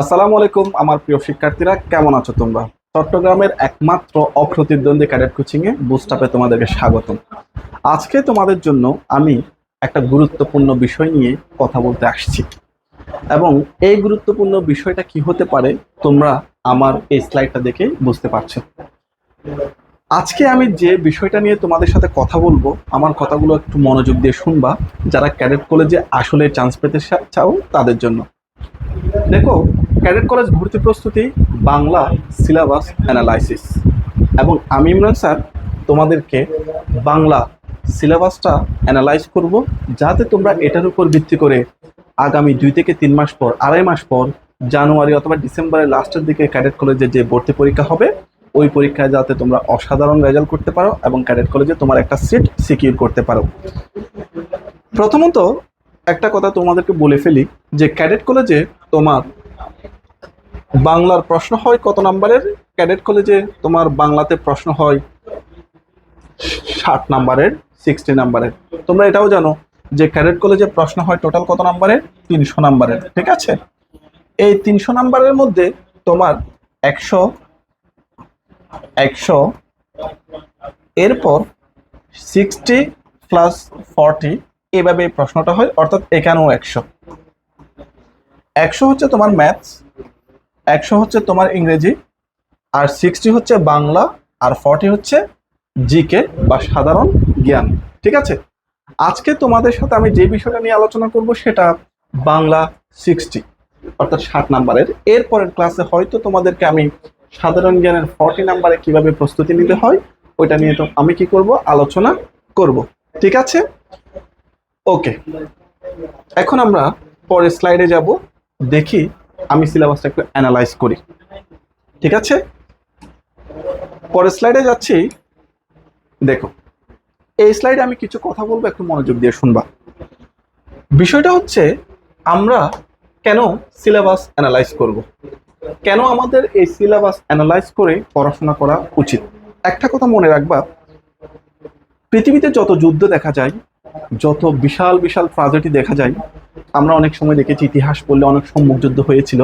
আসসালামু আলাইকুম, আমার প্রিয় শিক্ষার্থীরা, কেমন আছো তোমরা? চট্টগ্রামের একমাত্র অপ্রতিদ্বন্দ্বী ক্যাডেট কোচিংয়ে বুস্টাপে তোমাদেরকে স্বাগতম। আজকে তোমাদের জন্য আমি একটা গুরুত্বপূর্ণ বিষয় নিয়ে কথা বলতে আসছি। এবং এই গুরুত্বপূর্ণ বিষয়টা কি হতে পারে, তোমরা আমার এই স্লাইডটা দেখে বুঝতে পারছ। আজকে আমি যে বিষয়টা নিয়ে তোমাদের সাথে কথা বলব, আমার কথাগুলো একটু মনোযোগ দিয়ে শুনবা। যারা ক্যাডেট কলেজে আসলে চান্স পেতে চাও, তাদের জন্য। দেখো, ক্যাডেট কলেজ ভর্তি প্রস্তুতি, বাংলা সিলেবাস অ্যানালাইসিস। এবং আমি ইমরান স্যার, তোমাদেরকে বাংলা সিলেবাসটা অ্যানালাইজ করব, যাতে তোমরা এটার উপর ভিত্তি করে আগামী দুই থেকে তিন মাস পর, আড়াই মাস পর, জানুয়ারি অথবা ডিসেম্বরের লাস্টের দিকে ক্যাডেট কলেজে যে ভর্তি পরীক্ষা হবে, ওই পরীক্ষায় যাতে তোমরা অসাধারণ রেজাল্ট করতে পারো এবং ক্যাডেট কলেজে তোমার একটা সিট সিকিউর করতে পারো। প্রথমত একটা কথা তোমাদেরকে বলে ফেলি, যে ক্যাডেট কলেজে তোমার বাংলার প্রশ্ন হয় কত নাম্বারের? ক্যাডেট কলেজে তোমার বাংলাতে প্রশ্ন হয় ষাট নাম্বারের সিক্সটি নাম্বারের। তোমরা এটাও জানো যে ক্যাডেট কলেজে প্রশ্ন হয় টোটাল কত নাম্বারের? তিনশো নাম্বারের, ঠিক আছে? এই তিনশো নাম্বারের মধ্যে তোমার একশো একশো, এরপর সিক্সটি প্লাস ফর্টি এভাবে প্রশ্নটা হয়, অর্থাৎ এখানেও একশো। একশো হচ্ছে তোমার ম্যাথস একশো হচ্ছে তোমার ইংরেজি, আর সিক্সটি হচ্ছে বাংলা, আর ফর্টি হচ্ছে জিকে বা সাধারণ জ্ঞান, ঠিক আছে? আজকে তোমাদের সাথে আমি যে বিষয়টা নিয়ে আলোচনা করব সেটা বাংলা সিক্সটি অর্থাৎ ষাট নাম্বারের। এরপরের ক্লাসে হয়তো তোমাদেরকে আমি সাধারণ জ্ঞানের ফর্টি নাম্বারে কীভাবে প্রস্তুতি নিতে হয়, ওইটা নিয়ে তো আমি কি করব? আলোচনা করব, ঠিক আছে? ওকে এখন আমরা পরের স্লাইডে যাব। দেখি আমি সিলেবাসটা একটু অ্যানালাইজ করি। ঠিক আছে? পরের স্লাইডে যাচ্ছি। দেখো, এই স্লাইডে আমি কিছু কথা বলব, একটু মনোযোগ দিয়ে শুনবা। বিষয়টা হচ্ছে, আমরা কেন সিলেবাস অ্যানালাইজ করব? কেন আমাদের এই সিলেবাস অ্যানালাইজ করে পড়াশোনা করা উচিত? একটা কথা মনে রাখবা, পৃথিবীতে যত যুদ্ধ দেখা যায় যত বিশাল বিশাল ট্রাজেডি দেখা যায়, আমরা অনেক সময় দেখেছি ইতিহাস পড়লে অনেক সম্মুখ যুদ্ধ হয়েছিল।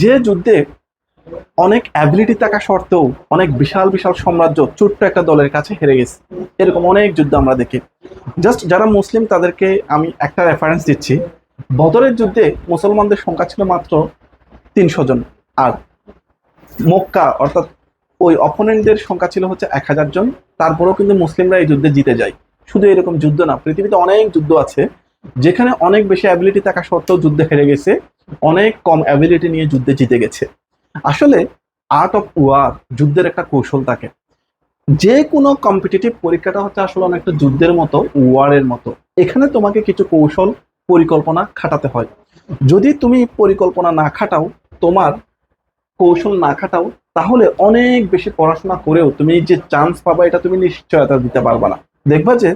যে যুদ্ধে অনেক অ্যাবিলিটি থাকা সত্ত্বেও অনেক বিশাল বিশাল সাম্রাজ্য ছোট্ট একটা দলের কাছে হেরে গেছে। এরকম অনেক যুদ্ধ আমরা দেখি। জাস্ট যারা মুসলিম, তাদেরকে আমি একটা রেফারেন্স দিচ্ছি। বদরের যুদ্ধে মুসলমানদের সংখ্যা ছিল মাত্র তিনশো জন। আর মক্কা, অর্থাৎ ওই অপোনেন্টদের সংখ্যা ছিল হচ্ছে এক হাজার জন। তারপরেও কিন্তু মুসলিমরা এই যুদ্ধে জিতে যায়। শুধু এরকম যুদ্ধ না, পৃথিবীতে অনেক যুদ্ধ আছে, যেখানে অনেক বেশি অ্যাবিলিটি থাকা সত্ত্বেও যুদ্ধে হেরে গেছে, অনেক কম অ্যাবিলিটি নিয়ে যুদ্ধে জিতে গেছে। আসলে আর্ট অফ ওয়ার যুদ্ধের একটা কৌশল থাকে। যে কোনো কম্পিটিটিভ পরীক্ষাটা হচ্ছে আসলে অনেকটা যুদ্ধের মতো ওয়ারের মতো। এখানে তোমাকে কিছু কৌশল, পরিকল্পনা খাটাতে হয়। যদি তুমি পরিকল্পনা না খাটাও, তোমার কৌশল না খাটাও, তাহলে অনেক বেশি পড়াশোনা করেও তুমি যে চান্স পাবা, এটা তুমি নিশ্চয়তা দিতে পারবা না। দেখবা যে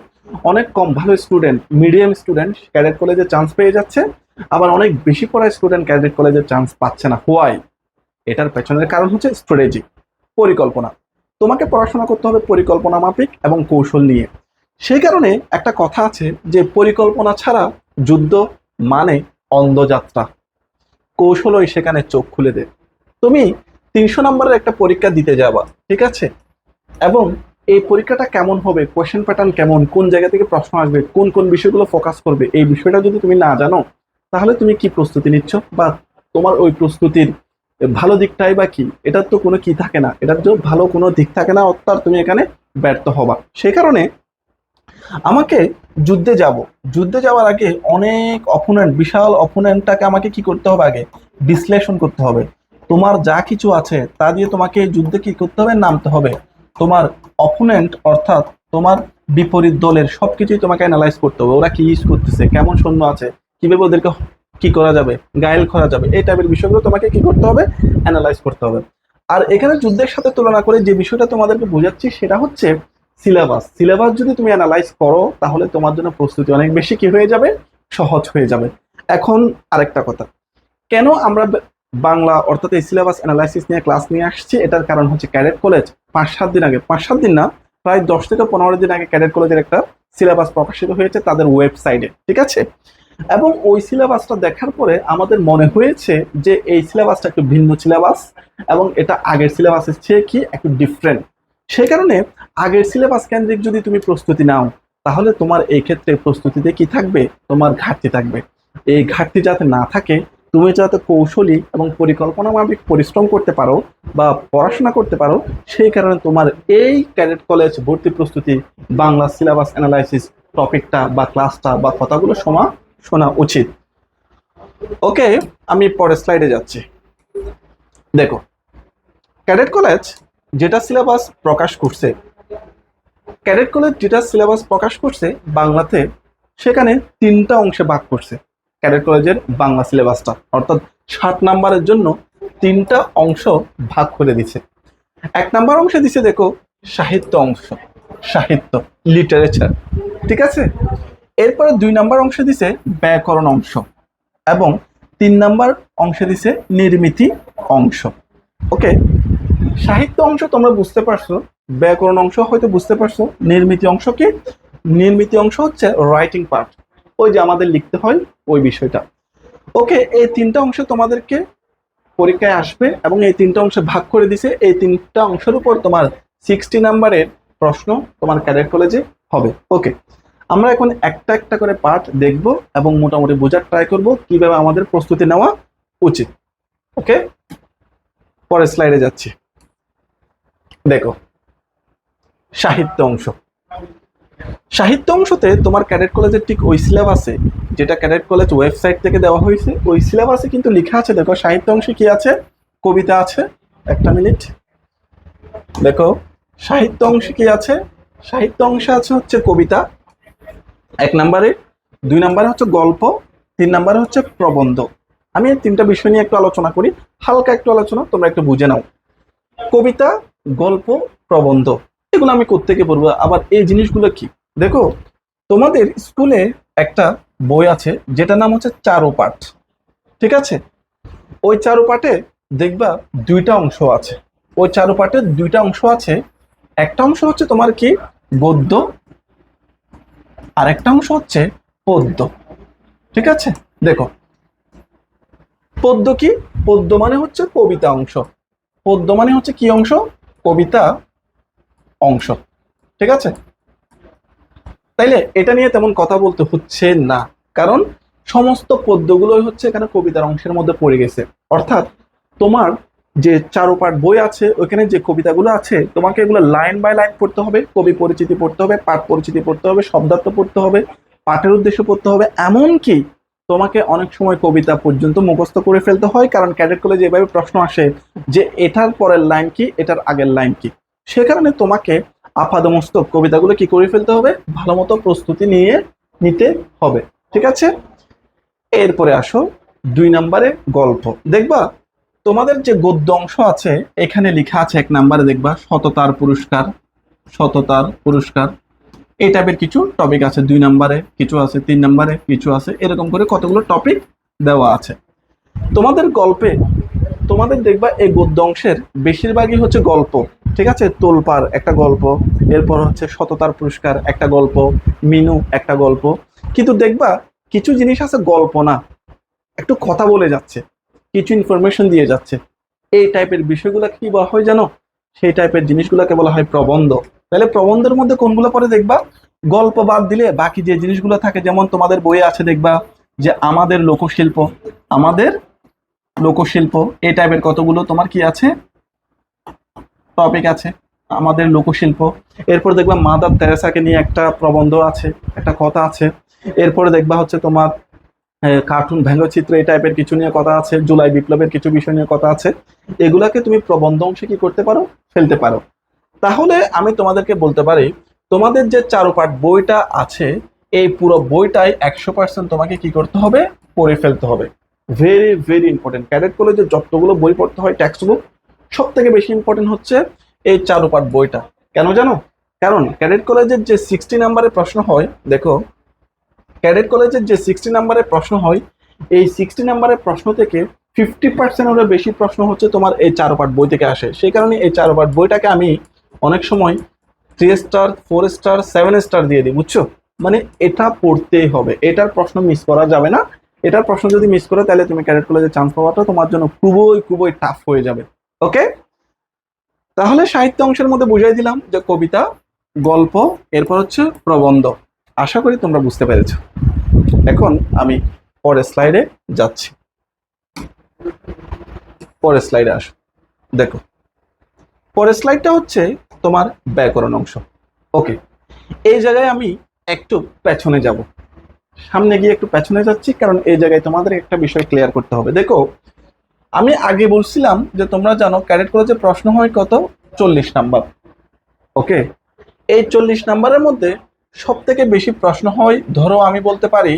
অনেক কম ভালো স্টুডেন্ট মিডিয়াম স্টুডেন্ট ক্যাডেট কলেজে চান্স পেয়ে যাচ্ছে, আবার অনেক বেশি পড়া স্টুডেন্ট ক্যাডেট কলেজে চান্স পাচ্ছে না। হোয়াই এটার পেছনের কারণ হচ্ছে স্ট্র্যাটেজি পরিকল্পনা। তোমাকে পড়াশোনা করতে হবে পরিকল্পনা মাফিক এবং কৌশল নিয়ে। সেই কারণে একটা কথা আছে যে পরিকল্পনা ছাড়া যুদ্ধ মানে অন্ধযাত্রা। কৌশলই সেখানে চোখ খুলে দেয় তুমি তিনশো নম্বরের একটা পরীক্ষা দিতে যাবা, ঠিক আছে? এবং এই পরীক্ষাটা কেমন হবে? কোয়েশ্চেন প্যাটার্ন কেমন? কোন জায়গা থেকে প্রশ্ন আসবে? কোন কোন বিষয়গুলো ফোকাস করবে? এই বিষয়টা যদি তুমি না জানো, তাহলে তুমি কি প্রস্তুতি নিচ্ছ? বা তোমার ওই প্রস্তুতির ভালো দিকটাই বা কি? এটার তো কোনো কি থাকে না। এটার তো ভালো কোনো দিক থাকে না, অর্থাৎ তুমি এখানে ব্যর্থ হবা। সেই কারণে আমাকে যুদ্ধে যাব। যুদ্ধে যাওয়ার আগে অনেক অপোনেন্ট বিশাল অপোনেন্টটাকে আমাকে কি করতে হবে আগে? বিশ্লেষণ করতে হবে। তোমার যা কিছু আছে, তা দিয়ে তোমাকে যুদ্ধে কি করতে হবে? নামতে হবে। অপোনেন্ট অর্থাৎ তোমার বিপরীত দলের সবকিছুই তোমাকে অ্যানালাইজ করতে হবে। ওরা কি ইউজ করতেছে? কেমন সৈন্য আছে? কীভাবে ওদেরকে কি করা যাবে? গায়েল করা যাবে? এই টাইপের বিষয়গুলো তোমাকে কি করতে হবে? অ্যানালাইজ করতে হবে। আর এখানে যুদ্ধের সাথে তুলনা করে যে বিষয়টা তোমাদেরকে বোঝাচ্ছি সেটা হচ্ছে সিলেবাস সিলেবাস যদি তুমি অ্যানালাইজ করো, তাহলে তোমার জন্য প্রস্তুতি অনেক বেশি কি হয়ে যাবে? সহজ হয়ে যাবে। এখন আরেকটা কথা। কেন আমরা বাংলা অর্থাৎ এই সিলেবাস অ্যানালাইসিস নিয়ে ক্লাস নিয়ে আসছি। এটার কারণ হচ্ছে ক্যাডেট কলেজ পাঁচ সাত দিন আগে, পাঁচ সাত দিন না, প্রায় দশ থেকে পনেরো দিন আগে ক্যাডেট কলেজের একটা সিলেবাস প্রকাশিত হয়েছে তাদের ওয়েবসাইটে ঠিক আছে? এবং ওই সিলেবাসটা দেখার পরে আমাদের মনে হয়েছে যে এই সিলেবাসটা একটু ভিন্ন সিলেবাস এবং এটা আগের সিলেবাসের চেয়ে কি একটু ডিফারেন্ট সেই কারণে আগের সিলেবাস কেন্দ্রিক যদি তুমি প্রস্তুতি নাও, তাহলে তোমার এই ক্ষেত্রে প্রস্তুতিতে কি থাকবে? তোমার ঘাটতি থাকবে। এই ঘাটতি যাতে না থাকে তুমি যাতে কৌশলী এবং পরিকল্পনা মাফিক পরিশ্রম করতে পারো বা পড়াশোনা করতে পারো, সেই কারণে তোমার এই ক্যাডেট কলেজ ভর্তি প্রস্তুতি, বাংলা সিলেবাস অ্যানালাইসিস টপিকটা বা ক্লাসটা বা কথাগুলো শোনা শোনা উচিত। ওকে, আমি পরের স্লাইডে যাচ্ছি। দেখো, ক্যাডেট কলেজ যেটা সিলেবাস প্রকাশ করছে, ক্যাডেট কলেজ যেটা সিলেবাস প্রকাশ করছে বাংলাতে, সেখানে তিনটা অংশে ভাগ করছে। ক্যাডেট কলেজের বাংলা সিলেবাসটা, অর্থাৎ ষাট নাম্বারের জন্য তিনটা অংশ ভাগ করে দিছে। এক নাম্বার অংশে দিছে দেখো সাহিত্য অংশ, সাহিত্য লিটারেচার ঠিক আছে? এরপরে দুই নাম্বার অংশে দিছে ব্যাকরণ অংশ এবং তিন নাম্বার অংশে দিছে নির্মিতি অংশ। ওকে? সাহিত্য অংশ তোমরা বুঝতে পারছ, ব্যাকরণ অংশ হয়তো বুঝতে পারছ, নির্মিতি অংশ কি? নির্মিতি অংশ হচ্ছে রাইটিং পার্ট ওই যে আমাদের লিখতে হয় ওই বিষয়টা। ওকে, এই তিনটা অংশ তোমাদেরকে পরীক্ষায় আসবে এবং এই তিনটা অংশে ভাগ করে দিছে। এই তিনটা অংশের উপর তোমার সিক্সটি নাম্বারের প্রশ্ন তোমার ক্যাডেট কলেজে হবে। ওকে, আমরা এখন একটা একটা করে পার্ট দেখব এবং মোটামুটি বোঝার ট্রাই করব কীভাবে আমাদের প্রস্তুতি নেওয়া উচিত। ওকে, পরের স্লাইডে যাচ্ছি। দেখো, সাহিত্য অংশ। সাহিত্য অংশতে তোমার ক্যাডেট কলেজের ঠিক ওই সিলেবাসে, যেটা ক্যাডেট কলেজ ওয়েবসাইট থেকে দেওয়া হয়েছে, ওই সিলেবাসে কিন্তু লেখা আছে, দেখো, সাহিত্য অংশে কি আছে? কবিতা আছে, একটা মিনিট। দেখো, সাহিত্য অংশে কি আছে? সাহিত্য অংশে আছে হচ্ছে কবিতা, এক নম্বরে। দুই নম্বরে হচ্ছে গল্প, তিন নম্বরে হচ্ছে প্রবন্ধ। আমি এই তিনটা বিষয় নিয়ে একটু আলোচনা করি, হালকা একটু আলোচনা, তোমরা একটু বুঝে নাও। কবিতা, গল্প, প্রবন্ধ। এগুলো আমি কোত্থেকে পড়ব? আবার এই জিনিসগুলো কি? দেখো, তোমাদের স্কুলে একটা বই আছে, যেটার নাম হচ্ছে চারুপাঠ। ঠিক আছে? ওই চারুপাঠে দেখবা দুইটা অংশ আছে। ওই চারুপাঠে দুইটা অংশ আছে। একটা অংশ হচ্ছে তোমার কি? গদ্য আর একটা অংশ হচ্ছে পদ্য। ঠিক আছে? দেখো, পদ্য কি? পদ্য মানে হচ্ছে কবিতা অংশ। পদ্য মানে হচ্ছে কি অংশ? কবিতা অংশ। ঠিক আছে? তাইলে এটা নিয়ে তেমন কথা বলতে হচ্ছে না। কারণ সমস্ত পদ্যগুলোই হচ্ছে এখানে কবিতার অংশের মধ্যে পড়ে গেছে। অর্থাৎ তোমার যে চারোপাঠ বই আছে ওখানে যে কবিতাগুলো আছে, তোমাকে এগুলো লাইন বাই লাইন পড়তে হবে। কবি পরিচিতি পড়তে হবে, পাঠ পরিচিতি পড়তে হবে, শব্দার্থ পড়তে হবে, পাঠের উদ্দেশ্য পড়তে হবে। এমনকি তোমাকে অনেক সময় কবিতা পর্যন্ত মুখস্থ করে ফেলতে হয়, কারণ ক্যাডেট কলেজে এভাবে প্রশ্ন আসে যে, এটার পরের লাইন কি? এটার আগের লাইন কি? সে কারণে তোমাকে আপাদমস্তক কবিতাগুলো কি করে ফেলতে হবে? ভালো মতো প্রস্তুতি নিয়ে নিতে হবে। ঠিক আছে? এরপরে আসো দুই নম্বরে গল্প। দেখবা, তোমাদের যে গদ্য অংশ আছে, এখানে লেখা আছে এক নম্বরে দেখবা, সততার পুরস্কার সততার পুরস্কার। এই টাইপের কিছু টপিক আছে, দুই নম্বরে কিছু আছে, তিন নম্বরে কিছু আছে, এরকম করে কতগুলো টপিক দেওয়া আছে। তোমাদের গল্পে, তোমাদের দেখবা এই গদ্য অংশের বেশিরভাগই হচ্ছে গল্প। ঠিক আছে? তোলপার একটা গল্প, এরপর হচ্ছে সততার পুরস্কার একটা গল্প, মিনু একটা গল্প। কিন্তু দেখবা, কিছু জিনিস আছে গল্প না, একটু কথা বলে যাচ্ছে, কিছু ইনফরমেশন দিয়ে যাচ্ছে। এই টাইপের বিষয়গুলো কি বলা হয় জানো? সেই টাইপের জিনিসগুলোকে বলা হয় প্রবন্ধ। তাহলে প্রবন্ধের মধ্যে কোনগুলো পরে দেখবা? গল্প বাদ দিলে বাকি যে জিনিসগুলো থাকে, যেমন তোমাদের বইয়ে আছে দেখবা, যে আমাদের লোকশিল্প। আমাদের লোকশিল্প, এই টাইপের কতগুলো, তোমার কি আছে? টপিক আছে, আমাদের লোকশিল্প। এরপর দেখবা মাদার তেরেসাকে নিয়ে একটা প্রবন্ধ আছে, একটা কথা আছে। এরপরে দেখবা হচ্ছে তোমার কার্টুন ব্যঙ্গচিত্র, এই টাইপের কিছু নিয়ে কথা আছে, জুলাই বিপ্লবের কিছু বিষয় নিয়ে কথা আছে। এগুলাকে তুমি প্রবন্ধ অংশে কি করতে পারো? ফেলতে পারো। তাহলে আমি তোমাদেরকে বলতে পারি, তোমাদের যে চারোপাঠ বইটা আছে, এই পুরো বইটাই একশো পার্সেন্ট তোমাকে কি করতে হবে? পড়ে ফেলতে হবে। ভেরি ভেরি ইম্পর্টেন্ট ক্যাডেট কলেজে যতগুলো বই পড়তে হয় টেক্সট বুক সব থেকে বেশি ইম্পর্টেন্ট হচ্ছে এই চারুপাঠ বইটা। কেন জানো? কারণ ক্যাডেট কলেজের যে সিক্সটি নাম্বারের প্রশ্ন হয়, দেখো, ক্যাডেট কলেজের যে সিক্সটি নাম্বারের প্রশ্ন হয়, এই সিক্সটি নাম্বারের প্রশ্ন থেকে ফিফটি পার্সেন্টেরও বেশি প্রশ্ন হচ্ছে তোমার এই চারোপাঠ বই থেকে আসে। সেই কারণে এই চারোপাঠ বইটাকে আমি অনেক সময় three star four star seven star দিয়ে দিই, বুঝছ? মানে এটা পড়তেই হবে। এটার প্রশ্ন মিস করা যাবে না। এটার প্রশ্ন যদি মিস করে, তাহলে তুমি ক্যাডেট কলেজে চান্স পাওয়াটা তোমার জন্য খুবই খুবই টাফ হয়ে যাবে। ওকে? তাহলে সাহিত্য অংশের মধ্যে বুঝাই দিলাম যে কবিতা, গল্প, এরপর হচ্ছে প্রবন্ধ। আশা করি তোমরা বুঝতে পেরেছ। এখন আমি পরের স্লাইডে যাচ্ছি। পরের স্লাইডে আসো। দেখো, পরের স্লাইডটা হচ্ছে তোমার ব্যাকরণ অংশ। ওকে, এই জায়গায় আমি একটু পেছনে যাব। সামনে গিয়ে একটু পেছনে যাচ্ছি, কারণ এই জায়গায় তোমাদের একটা বিষয় ক্লিয়ার করতে হবে। দেখো আমি আগে বলছিলাম যে তোমরা জানো ক্যাডেট কলেজে প্রশ্ন হয় কত? চল্লিশ নাম্বার। ওকে? এই চল্লিশ নাম্বারের মধ্যে সব থেকে বেশি প্রশ্ন হয়, ধরো আমি বলতে পারি,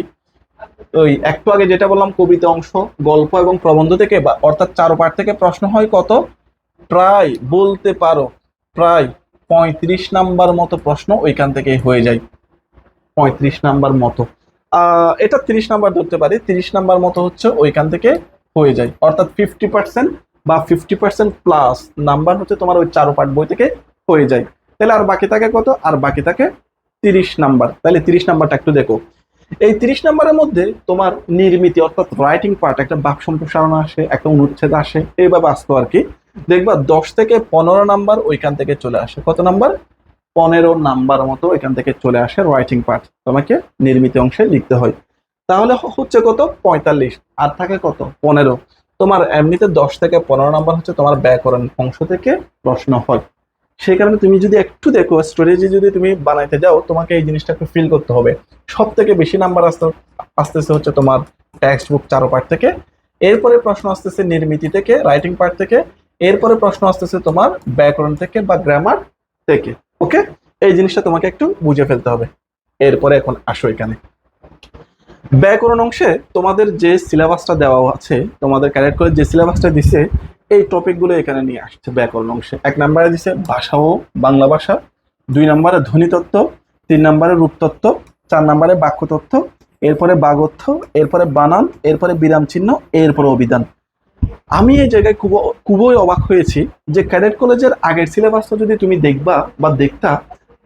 ওই একটু আগে যেটা বললাম কবিতা অংশ, গল্প এবং প্রবন্ধ থেকে, বা অর্থাৎ চারো পাঠ থেকে প্রশ্ন হয় কত? প্রায়, বলতে পারো, প্রায় পঁয়ত্রিশ নাম্বার মতো প্রশ্ন ওইখান থেকে হয়ে যায়। পঁয়ত্রিশ নাম্বার মতো। এটা তিরিশ নাম্বার ধরতে পারি, তিরিশ নাম্বার মতো হচ্ছে ওইখান থেকে হয়ে যায়। অর্থাৎ ফিফটি পার্সেন্ট বা ফিফটি পার্সেন্ট প্লাস নাম্বার হচ্ছে তোমার ওই চারো পাঠ বই থেকে হয়ে যায়। তাহলে আর বাকি থাকে কত? আর বাকি থাকে তিরিশ নাম্বার তাহলে তিরিশ নাম্বারটা একটু দেখো। এই তিরিশ নাম্বারের মধ্যে তোমার নির্মিতি অর্থাৎ রাইটিং পার্ট একটা বাক সম্প্রসারণ আসে, একটা অনুচ্ছেদ আসে, এইভাবে আসতো আর কি। দেখবা দশ থেকে পনেরো নাম্বার ওইখান থেকে চলে আসে। কত নাম্বার পনেরো নাম্বার মতো ওইখান থেকে চলে আসে রাইটিং পার্ট তোমাকে নির্মিত অংশে লিখতে হয়। তাহলে হচ্ছে কত? পঁয়তাল্লিশ। আর থাকে কত? পনেরো। তোমার এমনিতে দশ থেকে পনেরো নাম্বার হচ্ছে তোমার ব্যাকরণ অংশ থেকে প্রশ্ন হয়। সেই কারণে তুমি যদি একটু দেখো স্টোরেজে যদি তুমি বানাইতে যাও, তোমাকে এই জিনিসটা একটু ফিল করতে হবে। সব থেকে বেশি নাম্বার আসতে আসতেছে হচ্ছে তোমার টেক্সট বুক চারো পার্ট থেকে। এরপরে প্রশ্ন আসতেছে নির্মিতি থেকে রাইটিং পার্ট থেকে। এরপরে প্রশ্ন আসতেছে তোমার ব্যাকরণ থেকে বা গ্রামার থেকে। ওকে এই জিনিসটা তোমাকে একটু বুঝে ফেলতে হবে। এরপরে এখন আসো এখানে। ব্যাকরণ অংশে তোমাদের যে সিলেবাসটা দেওয়া আছে, তোমাদের ক্যারেক্ট করে যে সিলেবাসটা দিছে, এই টপিকগুলো এখানে নিয়ে আসছে ব্যাকরণ অংশে। এক নম্বরে দিছে ভাষা ও বাংলা ভাষা, দুই নম্বরে ধ্বনিতত্ত্ব তিন নম্বরে রূপতত্ত্ব চার নম্বরে বাক্যতত্ত্ব এরপরে বাগর্থ এরপরে বানান, এরপরে বিরাম চিহ্ন, এরপরে অভিধান। আমি এই জায়গায় খুব, খুবই অবাক হয়েছি যে ক্যাডেট কলেজের আগের সিলেবাসটা যদি তুমি দেখবা বা দেখতা,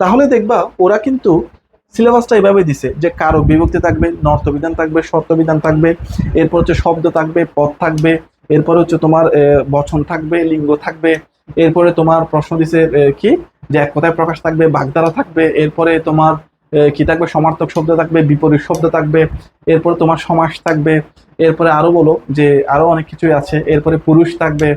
তাহলে দেখবা ওরা কিন্তু সিলেবাসটা এভাবে দিছে যে কারও বিভক্তি থাকবে নর্থবিধান থাকবে, শর্তবিধান থাকবে, এরপর হচ্ছে শব্দ থাকবে, পদ থাকবে, এরপর হচ্ছে তোমার বচন থাকবে, লিঙ্গ থাকবে, এরপরে তোমার প্রশ্ন দিছে কি? যে এক কথায় প্রকাশ থাকবে, বাগধারা থাকবে, এরপরে তোমার কি থাকবে? সমার্থক শব্দ থাকবে, বিপরীত শব্দ থাকবে, এরপরে তোমার সমাস থাকবে, এরপরে আরও বলো যে আরও অনেক কিছুই আছে, এরপরে পুরুষ থাকবে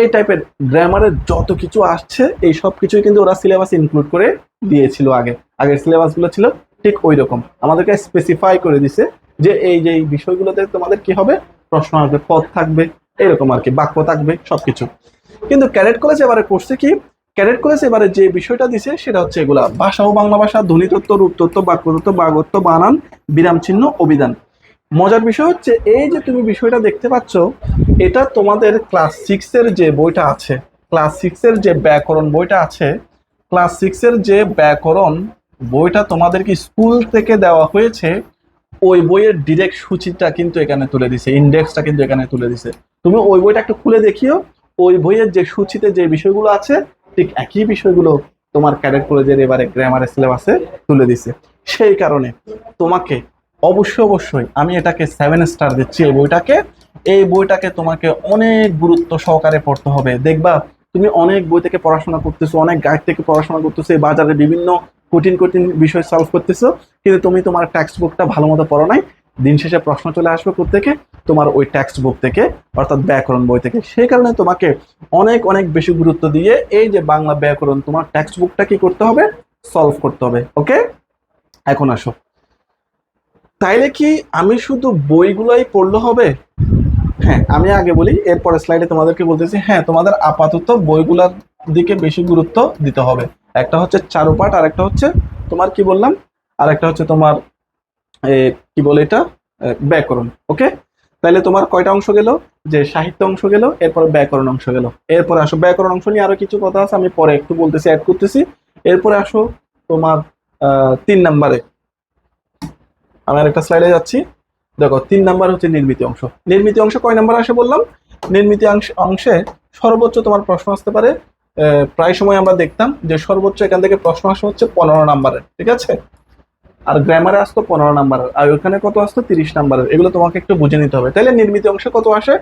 এই টাইপের গ্রামারের যত কিছু আসছে, এই সব কিছুই কিন্তু ওরা সিলেবাস ইনক্লুড করে দিয়েছিল আগে। আগের সিলেবাসগুলো ছিল ঠিক ওই রকম আমাদেরকে স্পেসিফাই করে দিছে যে এই যে এই বিষয়গুলোতে তোমাদের কি হবে, প্রশ্ন আসবে, পদ থাকবে, এরকম আর কি, বাক্য থাকবে, সবকিছু। কিন্তু ক্যাডেট কলেজ এবারে করছে কি, ক্যাডেট কলেজ এবারে যে বিষয়টা দিছে সেটা হচ্ছে এগুলা। ভাষা ও বাংলা ভাষা, ধ্বনিতত্ত্ব, রূপতত্ত্ব, বাক্যতত্ত্ব, বাগত্ব, বানান, বিরাম চিহ্ন, অভিধান। মজার বিষয় হচ্ছে এই যে তুমি বিষয়টা দেখতে পাচ্ছ, এটা তোমাদের ক্লাস সিক্স এর যে বইটা আছে, ক্লাস সিক্স এর যে ব্যাকরণ বইটা আছে, ক্লাস সিক্স এর যে ব্যাকরণ বইটা তোমাদেরকে স্কুল থেকে দেওয়া হয়েছে, ওই বইয়ের ডিরেক্ট সূচিটা কিন্তু এখানে তুলে দিছে ইন্ডেক্সটা কিন্তু এখানে তুলে দিছে। তুমি ওই বইটা একটু খুলে দেখিও, ওই বইয়ের যে সূচিতে যে বিষয়গুলো আছে, ঠিক একই বিষয়গুলো তোমার ক্যাডেট কলেজের এবারে গ্রামারের সিলেবাসে তুলে দিছে। সেই কারণে তোমাকে অবশ্যই অবশ্যই আমি এটাকে সেভেন স্টার দিচ্ছি এই বইটাকে। এই বইটাকে তোমাকে অনেক গুরুত্ব সহকারে পড়তে হবে। দেখবা, তুমি অনেক বই থেকে পড়াশোনা করতেছো, অনেক গাইড থেকে পড়াশোনা করতেছো বাজারে বিভিন্ন কঠিন কঠিন বিষয় সলভ করতেছো, কিন্তু তুমি তোমার টেক্সট বুকটা ভালো মতো পড়ো নাই। দিন শেষে প্রশ্ন চলে আসবে থেকে তোমার ওই টেক্সট বুক থেকে, অর্থাৎ ব্যাকরণ বই থেকে। সেই কারণে তোমাকে অনেক অনেক বেশি গুরুত্ব দিয়ে এই যে বাংলা ব্যাকরণ, তোমার টেক্সট বুকটা কি করতে হবে? সলভ করতে হবে ওকে এখন আসো। তাইলে কি আমি শুধু বইগুলোই পড়লে হবে? হ্যাঁ আমি আগে বলি এরপরে স্লাইডে তোমাদেরকে বলতেছি হ্যাঁ তোমাদের আপাতত বইগুলোর দিকে বেশি গুরুত্ব দিতে হবে। একটা হচ্ছে চারুপাঠ আর একটা হচ্ছে তোমার কি বললাম? আর একটা হচ্ছে তোমার কি বলে এটা? ব্যাকরণ, ওকে? তাহলে তোমার কয়টা অংশ গেল? যে সাহিত্য অংশ গেল, এরপর ব্যাকরণ অংশ গেল। এরপর আসো, ব্যাকরণ অংশ নিয়ে আরও কিছু কথা আছে, আমি পরে একটু বলতেছি অ্যাড করতেছি। এরপরে আসো তোমার তিন নাম্বারে। আমি আরেকটা স্লাইডে যাচ্ছি। দেখো, তিন নাম্বার হচ্ছে নির্মিতি অংশ। নির্মিতি অংশ কয় নাম্বার আসে বললাম? নির্মিতি অংশ- অংশে সর্বোচ্চ তোমার প্রশ্ন আসতে পারে প্রায় সময় আমরা দেখতাম যে সর্বোচ্চ এখান থেকে প্রশ্ন আসা হচ্ছে পনেরো নাম্বারের, ঠিক আছে? আর গ্রামারে আসতো পনেরো নাম্বারের, আর ওখানে কত আসতো তিরিশ নাম্বারের, এগুলো তোমাকে একটু বুঝে নিতে হবে। তাহলে নির্মিত অংশে কত আসে?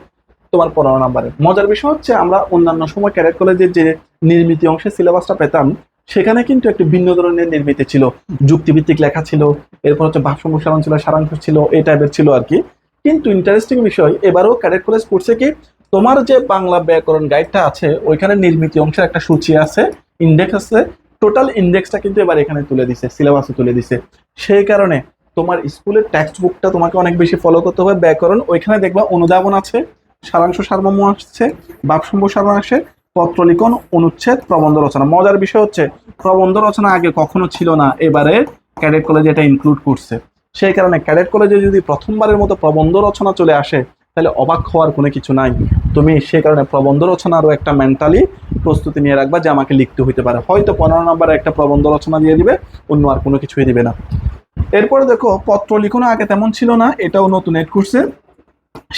তোমার পনেরো নাম্বারের। মজার বিষয় হচ্ছে আমরা অন্যান্য সময় ক্যারেট কলেজের যে নির্মিত অংশে সিলেবাসটা পেতাম, সেখানে কিন্তু একটু ভিন্ন ধরনের নির্মিত ছিল। যুক্তিভিত্তিক লেখা ছিল, এরপর হচ্ছে ভাষ্য প্রসারণ ছিল, সারাংশ ছিল, এই টাইপের ছিল আর কি। কিন্তু ইন্টারেস্টিং বিষয়, এবারও ক্যাডেট কলেজ পড়ছে কি তোমার যে বাংলা ব্যাকরণ গাইডটা আছে, ওইখানে নির্মিত অংশের একটা সূচি আছে ইন্ডেক্স আছে। টোটাল ইন্ডেক্সটা কিন্তু এবার এখানে তুলে দিছে সিলেবাসে তুলে দিছে। সেই কারণে তোমার স্কুলের টেক্সট বুকটা তোমাকে অনেক বেশি ফলো করতে হবে। ব্যাকরণ, ওইখানে দেখবা অনুধাবন আছে, সারাংশ সারমর্ম আসছে বাপ সম্প্রসারণ আসে, পত্রলিখন, অনুচ্ছেদ, প্রবন্ধ রচনা। মজার বিষয় হচ্ছে, প্রবন্ধ রচনা আগে কখনো ছিল না, এবারে ক্যাডেট কলেজে এটা ইনক্লুড করছে। সেই কারণে ক্যাডেট কলেজে যদি প্রথমবারের মতো প্রবন্ধ রচনা চলে আসে তাহলে অবাক হওয়ার কোনো কিছু নাই। তুমি সেই কারণে প্রবন্ধ রচনারও একটা মেন্টালি প্রস্তুতি নিয়ে রাখবা যে আমাকে লিখতে হইতে পারে। হয়তো পনেরো নম্বরে একটা প্রবন্ধ রচনা দিয়ে দিবে, অন্য আর কোনো কিছুই দিবে না। এরপরে দেখো, পত্র লিখনো আগে তেমন ছিল না, এটাও নতুন এড করছে।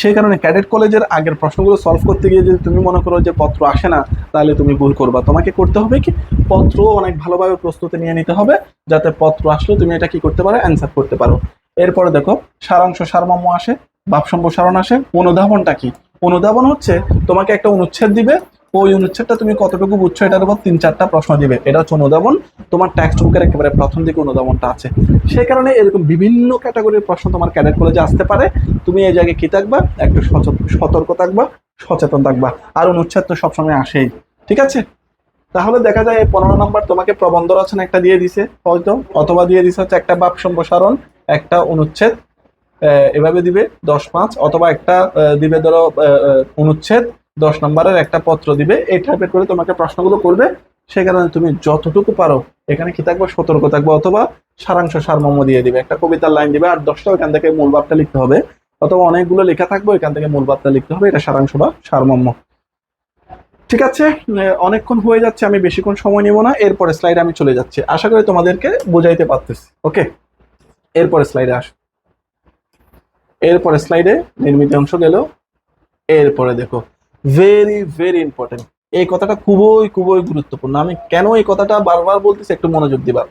সেই কারণে ক্যাডেট কলেজের আগের প্রশ্নগুলো সলভ করতে গিয়ে যদি তুমি মনে করো যে পত্র আসে না, তাহলে তুমি ভুল করবা। তোমাকে করতে হবে কি পত্র অনেক ভালোভাবে প্রস্তুতি নিয়ে নিতে হবে, যাতে পত্র আসলে তুমি এটা কি করতে পারো অ্যান্সার করতে পারো। এরপরে দেখো, সারাংশ সারমর্ম আসে। বাপ সম্প্রসারণ আসে। অনুধাবনটা কি? অনুধাবন হচ্ছে তোমাকে একটা অনুচ্ছেদ দিবে। ওই অনুচ্ছেদটা তুমি কতটুকু বুঝছ এটার উপর তিন চারটা প্রশ্ন দিবে। এটা হচ্ছে অনুধাবন। তোমার টেক্সট বুকের একেবারে প্রথম দিকে অনুধাবনটা আছে। সেই কারণে এরকম বিভিন্ন ক্যাটাগরির প্রশ্ন তোমার ক্যাডেট কলেজে আসতে পারে। তুমি এই জায়গায় কি থাকবা? একটু সতর্ক থাকবা, সচেতন থাকবা। আর অনুচ্ছেদ তো সবসময় আসেই। ঠিক আছে? তাহলে দেখা যায় পনেরো নম্বর তোমাকে প্রবন্ধ রচনা একটা দিয়ে দিছে। হয়তো অথবা দিয়ে দিছে হচ্ছে একটা বাপ সম্প্রসারণ, একটা অনুচ্ছেদ। এভাবে দিবে দশ পাঁচ, অথবা একটা দিবে ধরো অনুচ্ছেদ, দশ নম্বরের একটা পত্র দিবে, এই টাইপের করে তোমাকে প্রশ্নগুলো করবে। সে কারণে তুমি যতটুকু পারো, এখানে কি থাকবে? সতর্ক থাকবে, অথবা সারাংশ সারমর্ম দিয়ে দিবে। একটা কবিতার লাইন দিবে, আর দশটা ওইখান থেকে মূল ভাবটা লিখতে হবে। অথবা অনেকগুলো লেখা থাকবে, ওইখান থেকে মূল ভাবটা লিখতে হবে, এটা সারাংশ বা সারমর্ম। ঠিক আছে? অনেকক্ষণ হয়ে যাচ্ছে, আমি বেশিক্ষণ সময় নেব না। এরপরে স্লাইডে আমি চলে যাচ্ছি। আশা করি তোমাদেরকে বোঝাইতে পারতেছি। ওকে এরপরে স্লাইডে আস। এরপরে স্লাইডে নির্মিত অংশ গেল। এরপরে দেখো ভেরি ভেরি ইম্পর্টেন্ট এই কথাটা খুবই খুবই গুরুত্বপূর্ণ। আমি কেন এই কথাটা বারবার বলতেছি, একটু মনোযোগ দিবা।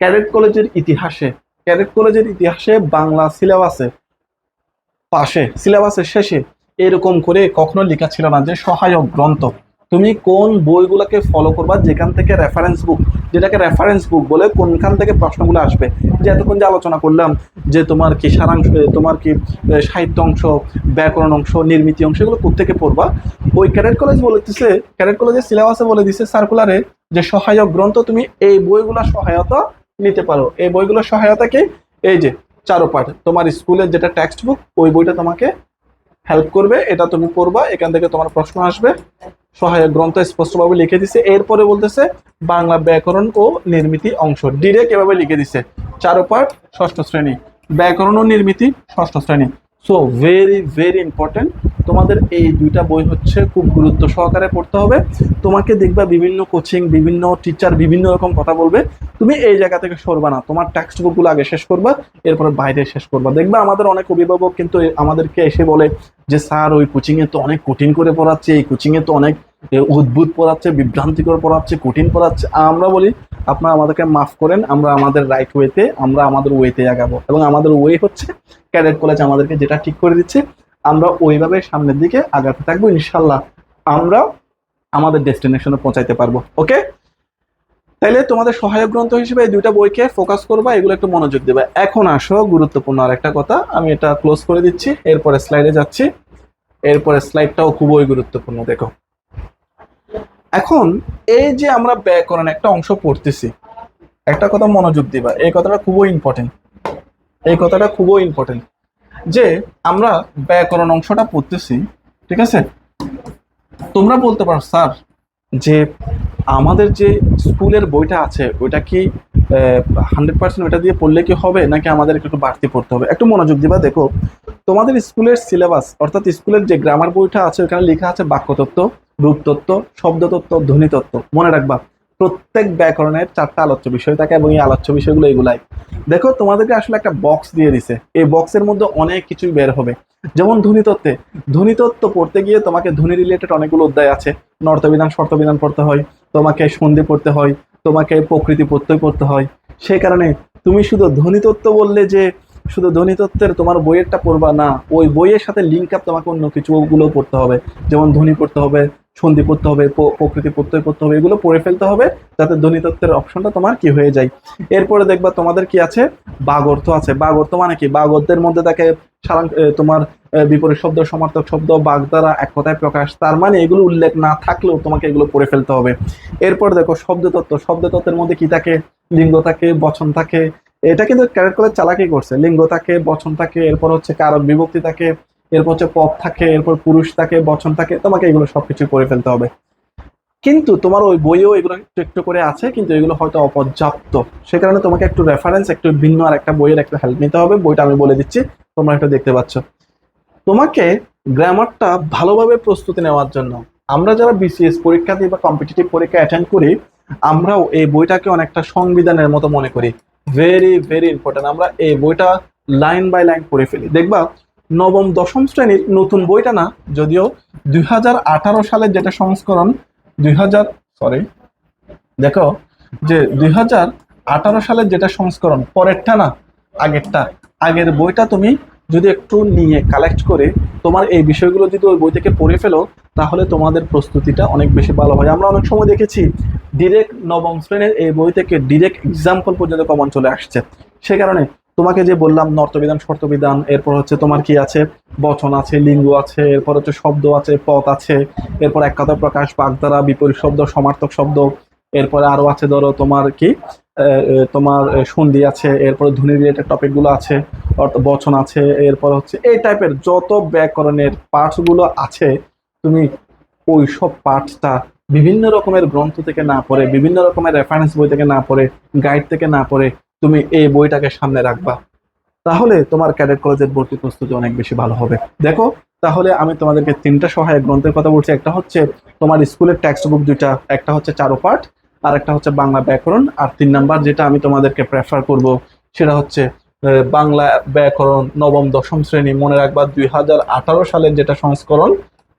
ক্যাডেট কলেজের ইতিহাসে, ক্যাডেট কলেজের ইতিহাসে বাংলা সিলেবাসে পাশে, সিলেবাসের শেষে এরকম করে কখনো লেখা ছিল না যে সহায়ক গ্রন্থ। তুমি কোন বইগুলোকে ফলো করবা? যেখান থেকে রেফারেন্স বুক যেটাকে রেফারেন্স বুক বলে কোনখান থেকে প্রশ্নগুলো আসবে? যে এতক্ষণ যে আলোচনা করলাম, যে তোমার কি সারাংশ, তোমার কি সাহিত্য অংশ, ব্যাকরণ অংশ, নির্মিতি অংশ, এগুলো কোথেকে পড়বা? ওই ক্যাডেট কলেজ বলেছে, ক্যাডেট কলেজের সিলেবাসে বলে দিছে সার্কুলারে যে সহায়ক গ্রন্থ তুমি এই বইগুলো সহায়তা নিতে পারো। এই বইগুলোর সহায়তা কি? এই যে চারো পাঠ তোমার স্কুলের যেটা টেক্সট বুক ওই বইটা তোমাকে হেল্প করবে, এটা তুমি পড়বা, এখান থেকে তোমার প্রশ্ন আসবে। সহায়ক গ্রন্থ স্পষ্টভাবে লিখে দিছে। এরপরে বলতেছে, বাংলা ব্যাকরণ ও নির্মিতি অংশ। ডিরেক্ট এভাবে লিখে দিছে। চারো পাঠ ষষ্ঠ শ্রেণি। ব্যাকরণ ও নির্মিতি ষষ্ঠ শ্রেণি। সো ভেরি ভেরি ইম্পর্টেন্ট তোমাদের এই দুইটা বই হচ্ছে খুব গুরুত্ব সহকারে পড়তে হবে। তোমাকে দেখবা বিভিন্ন কোচিং বিভিন্ন টিচার বিভিন্ন রকম কথা বলবে। তুমি এই জায়গা থেকে সরবা না। তোমার টেক্সট বুকগুলো আগে শেষ করবা, এরপরে বাইরে শেষ করবা। দেখবা আমাদের অনেক অভিভাবক কিন্তু আমাদেরকে এসে বলে যে, স্যার, ওই কোচিংয়ে তো অনেক কঠিন করে পড়াচ্ছে, এই কোচিংয়ে তো অনেক এ, অদ্ভুত পড়াচ্ছে বিভ্রান্তিকর পড়াচ্ছে কঠিন পড়াচ্ছে। আমরা বলি আপনারা আমাদেরকে মাফ করেন আমরা আমাদের রাইট ওয়েতে আমরা আমাদের ওয়েতে আগাবো। এবং আমাদের ওয়ে হচ্ছে ক্যাডেট কলেজ আমাদেরকে যেটা ঠিক করে দিচ্ছে আমরা ওইভাবে সামনের দিকে আগাতে থাকব ইনশাল্লাহ আমরা আমাদের ডেস্টিনেশনে পৌঁছাইতে পারব ওকে তাইলে তোমাদের সহায়ক গ্রন্থ হিসেবে এই দুইটা বইকে ফোকাস করবা এগুলো একটু মনোযোগ দেবে। এখন আসো গুরুত্বপূর্ণ আর একটা কথা আমি এটা ক্লোজ করে দিচ্ছি এরপরে স্লাইডে যাচ্ছি। এরপরে স্লাইডটাও খুবই গুরুত্বপূর্ণ দেখো। এখন এই যে আমরা ব্যাকরণ একটা অংশ পড়তেছি। একটা কথা মনোযোগ দিবা, এই কথাটা খুবই ইম্পর্টেন্ট এই কথাটা খুবই ইম্পর্টেন্ট যে আমরা ব্যাকরণ অংশটা পড়তেছি, ঠিক আছে? তোমরা বলতে পারো, স্যার, যে আমাদের যে স্কুলের বইটা আছে ওইটা কি হান্ড্রেড পার্সেন্ট ওইটা দিয়ে পড়লে কি হবে, নাকি আমাদের একটু বাড়তি পড়তে হবে? একটু মনোযোগ দিবা, দেখো, তোমাদের স্কুলের সিলেবাস অর্থাৎ স্কুলের যে গ্রামার বইটা আছে, ওখানে লেখা আছে বাক্যতত্ত্ব। রূপতত্ত্ব, শব্দতত্ত্ব, ধ্বনিতত্ত্ব। মনে রাখবা, প্রত্যেক ব্যাকরণের চারটা আলোচ্য বিষয় থাকে এবং এই আলোচ্য বিষয়গুলো এগুলাই। দেখো, তোমাদেরকে আসলে একটা বক্স দিয়ে দিছে। এই বক্সের মধ্যে অনেক কিছুই বের হবে। যেমন ধ্বনিতত্ত্বে, ধ্বনিতত্ত্ব পড়তে গিয়ে তোমাকে ধ্বনি রিলেটেড অনেকগুলো অধ্যায় আছে। নর্তবিধান, শর্তবিধান পড়তে হয়, তোমাকে সন্ধি পড়তে হয়, তোমাকে প্রকৃতি প্রত্যয় পড়তে হয়। সেই কারণে তুমি শুধু ধ্বনিতত্ত্ব বললে যে, শুধু ধ্বনিতত্ত্বের তোমার বইয়েরটা পড়বা না, ওই বইয়ের সাথে লিঙ্ক আপ তোমাকে অন্য কিছুগুলো পড়তে হবে। যেমন ধ্বনি পড়তে হবে সন্ধি পড়তে হবে প্রকৃতি প্রত্যয় পড়তে হবে, এগুলো পড়ে ফেলতে হবে যাতে ধ্বনিতত্ত্বের অপশনটা তোমার কি হয়ে যায়। এরপরে দেখবা তোমাদের কি আছে? বাগ অর্থ আছে। বাগ অর্থ মানে কি? বাগ অর্থের মধ্যে তাকে সারাং- তোমার বিপরীত শব্দ, সমার্থক শব্দ বাগ দ্বারা এক কথায় প্রকাশ। তার মানে এগুলো উল্লেখ না থাকলেও তোমাকে এগুলো পড়ে ফেলতে হবে। এরপর দেখো শব্দতত্ত্ব। শব্দতত্ত্বের মধ্যে কি থাকে? লিঙ্গ থাকে, বচন থাকে। এটা কিন্তু ক্যারেক্ট কলেজ চালাকি করছে। লিঙ্গ থাকে, বচন থাকে, এরপর হচ্ছে কারক বিভক্তি থাকে। এরপর হচ্ছে পদ থাকে, এরপর পুরুষ থাকে, বচন থাকে, তোমাকে এগুলো সবকিছু করে ফেলতে হবে। কিন্তু তোমার ওই বইও এগুলো একটু একটু করে আছে, কিন্তু এগুলো হয়তো অপর্যাপ্ত। সে কারণে তোমাকে একটু রেফারেন্স একটু ভিন্ন আর একটা বইয়ের একটা হেল্প নিতে হবে। বইটা আমি বলে দিচ্ছি, তোমরা একটু দেখতে পাচ্ছ। তোমাকে গ্রামারটা ভালোভাবে প্রস্তুতি নেওয়ার জন্য, আমরা যারা বিসিএস পরীক্ষা দিই বা কম্পিটিটিভ পরীক্ষা অ্যাটেন্ড করি, আমরাও এই বইটাকে অনেকটা সংবিধানের মতো মনে করি। ভেরি ভেরি ইম্পর্টেন্ট আমরা এই বইটা লাইন বাই লাইন পড়ে ফেলি। দেখবা নবম দশম শ্রেণির নতুন বইটা না, যদিও দুই হাজার আঠারো সালের যেটা সংস্করণ, দুই হাজার সরি দেখো যে দুই হাজার আঠারো সালের যেটা সংস্করণ, পরেরটা না, আগেরটা, আগের বইটা তুমি যদি একটু নিয়ে কালেক্ট করে তোমার এই বিষয়গুলো যদি ওই বই থেকে পড়ে ফেলো, তাহলে তোমাদের প্রস্তুতিটা অনেক বেশি ভালো হয় আমরা অনেক সময় দেখেছি ডিরেক্ট নবম শ্রেণির এই বই থেকে ডিরেক্ট এক্সাম্পল পর্যন্ত কমন চলে আসছে। সে কারণে তোমাকে যে বললাম নর্তবিধান শর্তবিধান এরপর হচ্ছে তোমার কি আছে? বচন আছে, লিঙ্গ আছে, এরপর হচ্ছে শব্দ আছে পথ আছে, এরপর এক কথা প্রকাশ বাগধারা বিপরীত শব্দ, সমার্থক শব্দ, এরপরে আরও আছে ধরো তোমার কি? তোমার সন্ধি আছে, এরপর ধ্বনি রিলেটেড টপিকগুলো আছে অর্থাৎ বচন আছে, এরপর হচ্ছে এই টাইপের যত ব্যাকরণের পার্টসগুলো আছে, তুমি ওই সব পার্টসটা বিভিন্ন রকমের গ্রন্থ থেকে না পড়ে, বিভিন্ন রকমের রেফারেন্স বই থেকে না পড়ে গাইড থেকে না পড়ে তুমি এই বইটাকে সামনে রাখবা। তাহলে তোমার ক্যাডেট কলেজের ভর্তি প্রস্তুতি অনেক বেশি ভালো হবে। দেখো, তাহলে আমি তোমাদেরকে তিনটা সহায়ক গ্রন্থের কথা বলছি। একটা হচ্ছে তোমার স্কুলের টেক্সট বুক দুইটা, একটা হচ্ছে চারো পাঠ আর একটা হচ্ছে বাংলা ব্যাকরণ। আর তিন নাম্বার যেটা আমি তোমাদেরকে প্রেফার করব, সেটা হচ্ছে বাংলা ব্যাকরণ নবম, দশম শ্রেণি। মনে রাখবা, দুই হাজার আঠারো সালের যেটা সংস্করণ,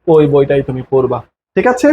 ওই বইটাই তুমি পড়বা। ঠিক আছে?